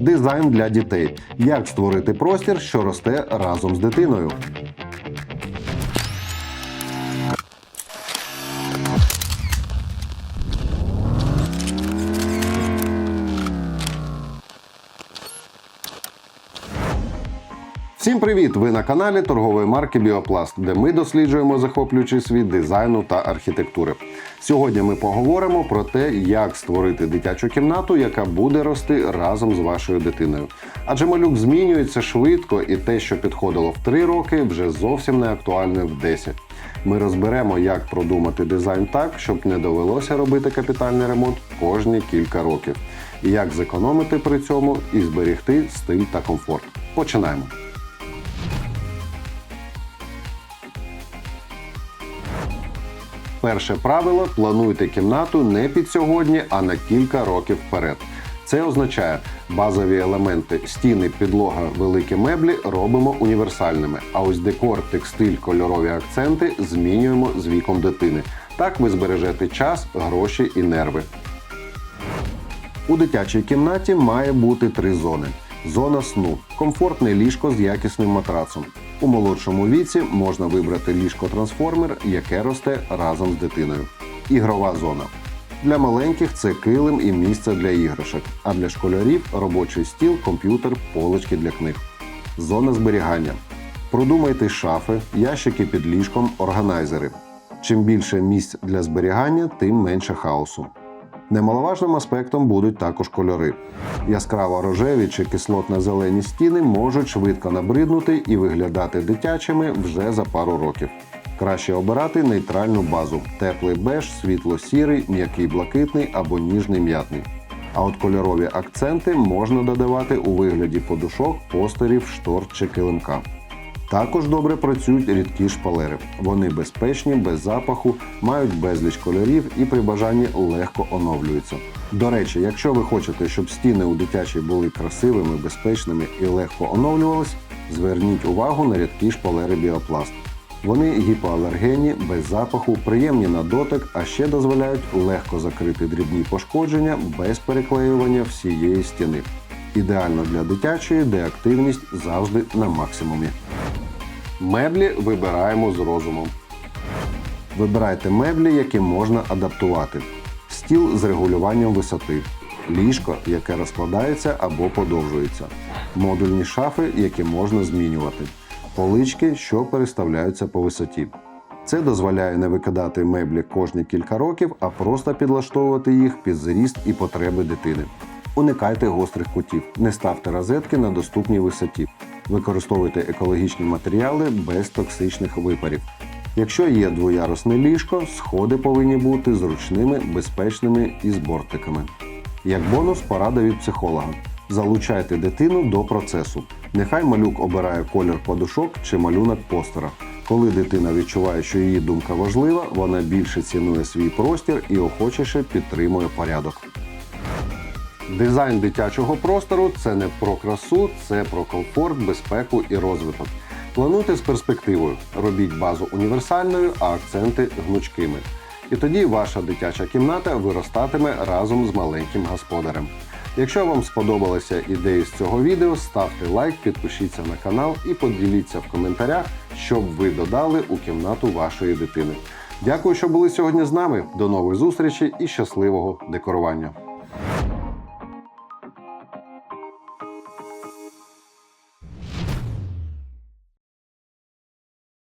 Дизайн для дітей. Як створити простір, що росте разом з дитиною. Всім привіт! Ви на каналі торгової марки Біопласт, де ми досліджуємо захоплюючий світ дизайну та архітектури. Сьогодні ми поговоримо про те, як створити дитячу кімнату, яка буде рости разом з вашою дитиною. Адже малюк змінюється швидко, і те, що підходило в 3 роки, вже зовсім не актуальне в 10. Ми розберемо, як продумати дизайн так, щоб не довелося робити капітальний ремонт кожні кілька років, і як зекономити при цьому і зберегти стиль та комфорт. Починаємо. Перше правило плануйте кімнату не під сьогодні, а на кілька років вперед. Це означає, базові елементи стіни, підлога, великі меблі робимо універсальними. А ось декор, текстиль, кольорові акценти змінюємо з віком дитини. Так ви збережете час, гроші і нерви. У дитячій кімнаті має бути три зони: зона сну, комфортне ліжко з якісним матрацом. У молодшому віці можна вибрати ліжко-трансформер, яке росте разом з дитиною. Ігрова зона. Для маленьких це килим і місце для іграшок, а для школярів робочий стіл, комп'ютер, полички для книг. Зона зберігання. Продумайте шафи, ящики під ліжком, органайзери. Чим більше місць для зберігання, тим менше хаосу. Немаловажним аспектом будуть також кольори. Яскраво рожеві чи кислотно-зелені стіни можуть швидко набриднути і виглядати дитячими вже за пару років. Краще обирати нейтральну базу: теплий беж, світло-сірий, м'який блакитний або ніжний м'ятний. А от кольорові акценти можна додавати у вигляді подушок, постерів, штор чи килимка. Також добре працюють рідкі шпалери. Вони безпечні, без запаху, мають безліч кольорів і при бажанні легко оновлюються. До речі, якщо ви хочете, щоб стіни у дитячій були красивими, безпечними і легко оновлювались, зверніть увагу на рідкі шпалери біопласт. Вони гіпоалергенні, без запаху, приємні на дотик, а ще дозволяють легко закрити дрібні пошкодження без переклеювання всієї стіни. Ідеально для дитячої, де активність завжди на максимумі. Меблі вибираємо з розумом. Вибирайте меблі, які можна адаптувати. Стіл з регулюванням висоти, ліжко, яке розкладається або подовжується, модульні шафи, які можна змінювати, полички, що переставляються по висоті. Це дозволяє не викидати меблі кожні кілька років, а просто підлаштовувати їх під зріст і потреби дитини. Уникайте гострих кутів, не ставте розетки на доступній висоті. Використовуйте екологічні матеріали без токсичних випарів. Якщо є двоярусне ліжко, сходи повинні бути зручними, безпечними і з бортиками. Як бонус, порада від психолога. Залучайте дитину до процесу. Нехай малюк обирає колір подушок чи малюнок постера. Коли дитина відчуває, що її думка важлива, вона більше цінує свій простір і охочіше підтримує порядок. Дизайн дитячого простору це не про красу, це про комфорт, безпеку і розвиток. Плануйте з перспективою, робіть базу універсальною, а акценти гнучкими. І тоді ваша дитяча кімната виростатиме разом з маленьким господарем. Якщо вам сподобалися ідеї з цього відео, ставте лайк, підпишіться на канал і поділіться в коментарях, що б ви додали у кімнату вашої дитини. Дякую, що були сьогодні з нами. До нових зустрічей і щасливого декорування!